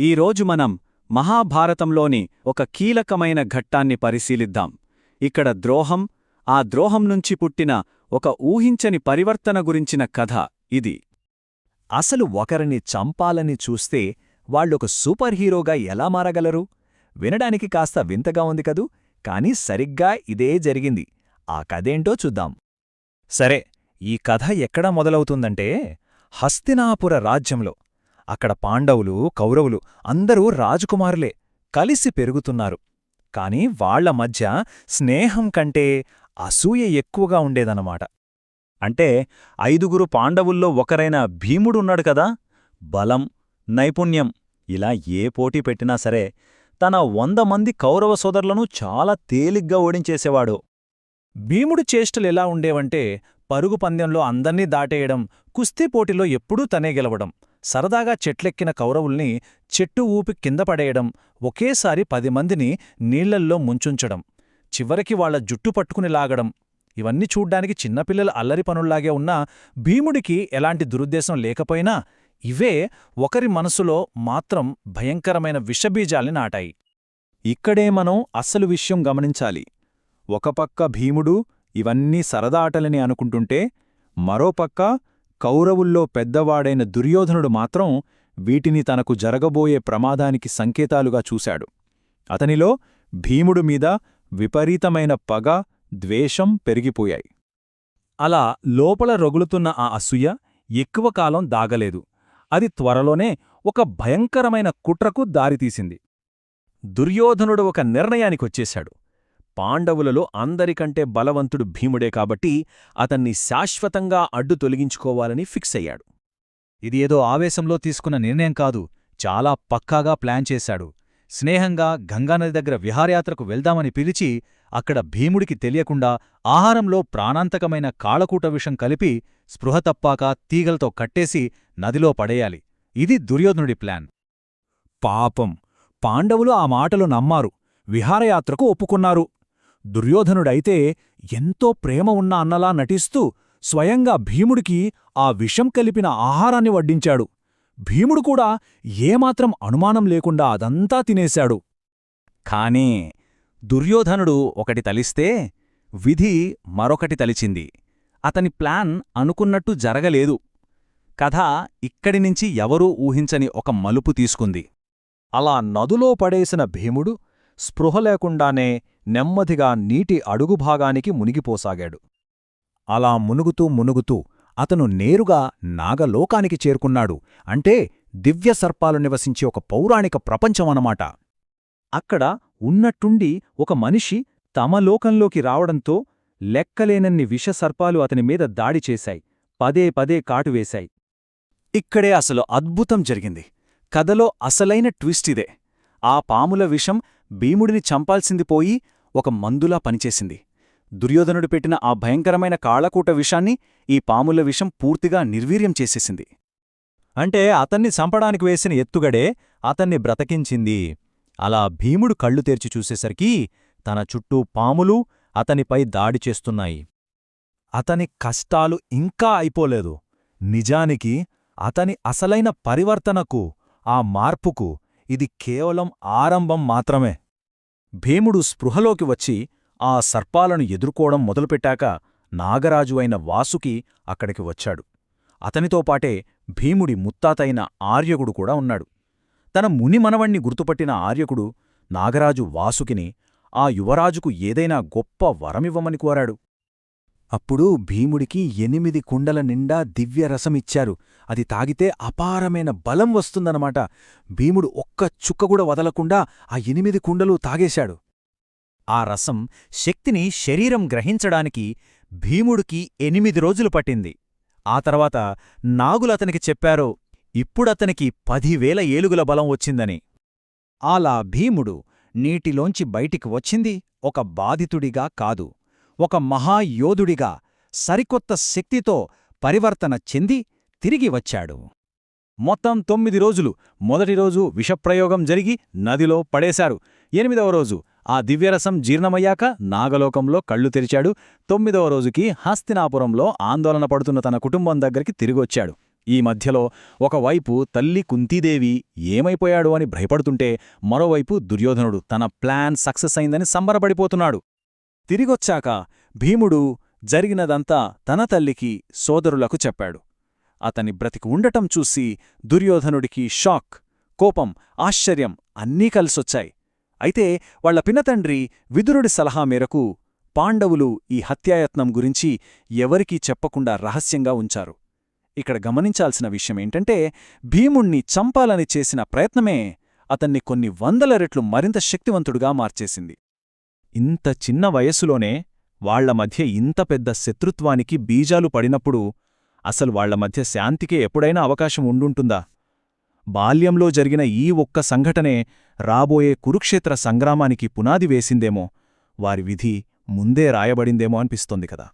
ఈరోజు మనం మహాభారతంలోని ఒక కీలకమైన ఘట్టాన్ని పరిశీలిద్దాం. ఇక్కడ ద్రోహం ఆ ద్రోహం నుంచి పుట్టిన ఒక ఊహించని పరివర్తన గురించిన కథ ఇది. అసలు ఒకరిని చంపాలని చూస్తే వాళ్ళొక సూపర్ హీరోగా ఎలా మారగలరు? వినడానికి కాస్త వింతగా ఉంది కదూ? కాని సరిగ్గా ఇదే జరిగింది. ఆ కథేంటో చూద్దాం. సరే ఈ కథ ఎక్కడ మొదలవుతుందంటే హస్తినాపుర రాజ్యంలో. అక్కడ పాండవులు కౌరవులు అందరూ రాజకుమారులే కలిసి పెరుగుతున్నారు. కాని వాళ్ళ మధ్య స్నేహం కంటే అసూయ ఎక్కువగా ఉండేదన్నమాట. అంటే ఐదుగురు పాండవుల్లో ఒకరైన భీముడున్నాడు కదా? బలం నైపుణ్యం ఇలా ఏ పోటీ పెట్టినా సరే తన వంద మంది కౌరవ సోదరులను చాలా తేలిగ్గా ఓడించేసేవాడు. భీముడి చేష్టలెలా ఉండేవంటే పరుగు పందెంలో అందర్నీ దాటేయడం కుస్తీ పోటీలో ఎప్పుడూ తనే గెలవడం. సరదాగా చెట్లెక్కిన కౌరవుల్ని చెట్టు ఊపి కింద పడేయడం ఒకేసారి పది మందిని నీళ్ళల్లో ముంచుంచడం చివరికి వాళ్ళ జుట్టు పట్టుకుని లాగడం ఇవన్నీ చూడ్డానికి చిన్నపిల్లల అల్లరి పనుల్లాగే ఉన్నా భీముడికి ఎలాంటి దురుద్దేశం లేకపోయినా ఇవే ఒకరి మనసులో మాత్రం భయంకరమైన విషబీజాల్ని నాటాయి. ఇక్కడే మనం అస్సలు విషయం గమనించాలి. ఒకపక్క భీముడు ఇవన్నీ సరదా ఆటలని అనుకుంటుంటే మరోపక్క కౌరవుల్లో పెద్దవాడైన దుర్యోధనుడు మాత్రం వీటిని తనకు జరగబోయే ప్రమాదానికి సంకేతాలుగా చూశాడు. అతనిలో భీముడు మీద విపరీతమైన పగ ద్వేషం పెరిగిపోయాయి. అలా లోపల రొగులుతున్న ఆ అసూయ ఎక్కువ కాలం దాగలేదు. అది త్వరలోనే ఒక భయంకరమైన కుట్రకు దారితీసింది. దుర్యోధనుడు ఒక నిర్ణయానికొచ్చేశాడు. పాండవులలో అందరికంటే బలవంతుడు భీముడే కాబట్టి అతన్ని శాశ్వతంగా అడ్డు తొలగించుకోవాలని ఫిక్స్ అయ్యాడు. ఇది ఏదో ఆవేశంలో తీసుకున్న నిర్ణయం కాదు చాలా పక్కాగా ప్లాన్ చేశాడు. స్నేహంగా గంగానది దగ్గర విహారయాత్రకు వెళ్దామని పిలిచి అక్కడ భీముడికి తెలియకుండా ఆహారంలో ప్రాణాంతకమైన కాళకూట విషం కలిపి స్పృహ తప్పాక తీగలతో కట్టేసి నదిలో పడేయాలి. ఇది దుర్యోధనుడి ప్లాన్. పాపం. పాండవులు ఆ మాటలు నమ్మారు. విహారయాత్రకు ఒప్పుకున్నారు. దుర్యోధనుడైతే ఎంతో ప్రేమ ఉన్న అన్నలా నటిస్తూ స్వయంగా భీముడికి ఆ విషం కలిపిన ఆహారాన్ని వడ్డించాడు. భీముడు కూడా ఏమాత్రం అనుమానం లేకుండా అదంతా తినేశాడు. కాని దుర్యోధనుడు ఒకటి తలిస్తే విధి మరొకటి తలిచింది. అతని ప్లాన్ అనుకున్నట్టు జరగలేదు. కథ ఇక్కడి నుంచి ఎవరూ ఊహించని ఒక మలుపు తీసుకుంది. అలా నదులో పడేసిన భీముడు స్పృహ లేకుండానే నెమ్మదిగా నీటి అడుగుభాగానికి మునిగిపోసాగాడు. అలా మునుగుతూ మునుగుతూ అతను నేరుగా నాగలోకానికి చేరుకున్నాడు. అంటే దివ్య సర్పాలు నివసించే ఒక పౌరాణిక ప్రపంచమనమాట అక్కడ ఉన్నట్టుండి ఒక మనిషి తమ లోకంలోకి రావడంతో లెక్కలేనన్ని విషసర్పాలు అతని మీద దాడి చేశాయి. పదే పదే కాటువేశాయి ఇక్కడే అసలు అద్భుతం జరిగింది. కథలో అసలైన ట్విస్టిదే ఆ పాముల విషం భీముడిని చంపాల్సింది పోయి ఒక మందులా పనిచేసింది. దుర్యోధనుడు పెట్టిన ఆ భయంకరమైన కాళ్ళకూట విషాన్ని ఈ పాముల విషం పూర్తిగా నిర్వీర్యం చేసేసింది. అంటే అతన్ని చంపడానికి వేసిన ఎత్తుగడే అతన్ని బ్రతకించింది. అలా భీముడు కళ్ళు తెరిచి చూసేసరికి తన చుట్టూ పాములు అతనిపై దాడి చేస్తున్నాయి. అతని కష్టాలు ఇంకా అయిపోలేదు. నిజానికి అతని అసలైన పరివర్తనకు ఆ మార్పుకు ఇది కేవలం ఆరంభం మాత్రమే. భీముడు స్పృహలోకి వచ్చి ఆ సర్పాలను ఎదుర్కోవడం మొదలుపెట్టాక నాగరాజు అయిన వాసుకి అక్కడికి వచ్చాడు. అతనితో పాటే భీముడి ముత్తాతైన ఆర్యకుడు కూడా ఉన్నాడు. తన ముని మనవణ్ణి గుర్తుపట్టిన ఆర్యకుడు నాగరాజు వాసుకిని ఆ యువరాజుకు ఏదైనా గొప్ప వరమివ్వమని కోరాడు. అప్పుడు భీముడికి ఎనిమిది కుండల నిండా దివ్యరసమిచ్చారు. అది తాగితే అపారమైన బలం వస్తుందన్నమాట. భీముడు ఒక్క చుక్కగూడ వదలకుండా ఆ ఎనిమిది కుండలు తాగేశాడు. ఆ రసం శక్తిని శరీరం గ్రహించడానికి భీముడికి ఎనిమిది రోజులు పట్టింది. ఆ తర్వాత నాగులతనికి చెప్పారో ఇప్పుడతనికి పదివేల ఏలుగుల బలం వచ్చిందని. అలా భీముడు నీటిలోంచి బయటికి వచ్చింది ఒక బాధితుడిగా కాదు. ఒక మహాయోధుడిగా సరికొత్త శక్తితో పరివర్తన చెంది తిరిగి వచ్చాడు. మొత్తం తొమ్మిది రోజులు మొదటి రోజు విషప్రయోగం జరిగి నదిలో పడేశారు. ఎనిమిదవ రోజు ఆ దివ్యరసం జీర్ణమయ్యాక నాగలోకంలో కళ్ళు తెరిచాడు. తొమ్మిదవ రోజుకి హస్తినాపురంలో ఆందోళన పడుతున్న తన కుటుంబం దగ్గరికి తిరిగొచ్చాడు. ఈ మధ్యలో ఒకవైపు తల్లి కుంతీదేవి ఏమైపోయాడు అని భయపడుతుంటే మరోవైపు దుర్యోధనుడు తన ప్లాన్ సక్సెస్ అయిందని సంబరపడిపోతున్నాడు. తిరిగొచ్చాక భీముడు జరిగినదంతా తన తల్లికి సోదరులకు చెప్పాడు. అతని బ్రతికి ఉండటం చూసి దుర్యోధనుడికి షాక్ కోపం ఆశ్చర్యం అన్నీ కలిసొచ్చాయి. అయితే వాళ్ళ పినతండ్రి విదురుడి సలహా మేరకు పాండవులు ఈ హత్యాయత్నం గురించి ఎవరికీ చెప్పకుండా రహస్యంగా ఉంచారు. ఇక్కడ గమనించాల్సిన విషయమేంటంటే భీముణ్ణి చంపాలని చేసిన ప్రయత్నమే అతన్ని కొన్ని వందల రెట్లు మరింత శక్తివంతుడుగా మార్చేసింది. ఇంత చిన్న వయస్సులోనే వాళ్ళ మధ్య ఇంత పెద్ద శత్రుత్వానికి బీజాలు పడినప్పుడు అసలు వాళ్ళ మధ్య శాంతికే ఎప్పుడైనా అవకాశం ఉండుంటుందా? బాల్యంలో జరిగిన ఈ ఒక్క సంఘటనే రాబోయే కురుక్షేత్ర సంగ్రామానికి పునాది వేసిందేమో వారి విధి ముందే రాయబడిందేమో అనిపిస్తోంది కదా.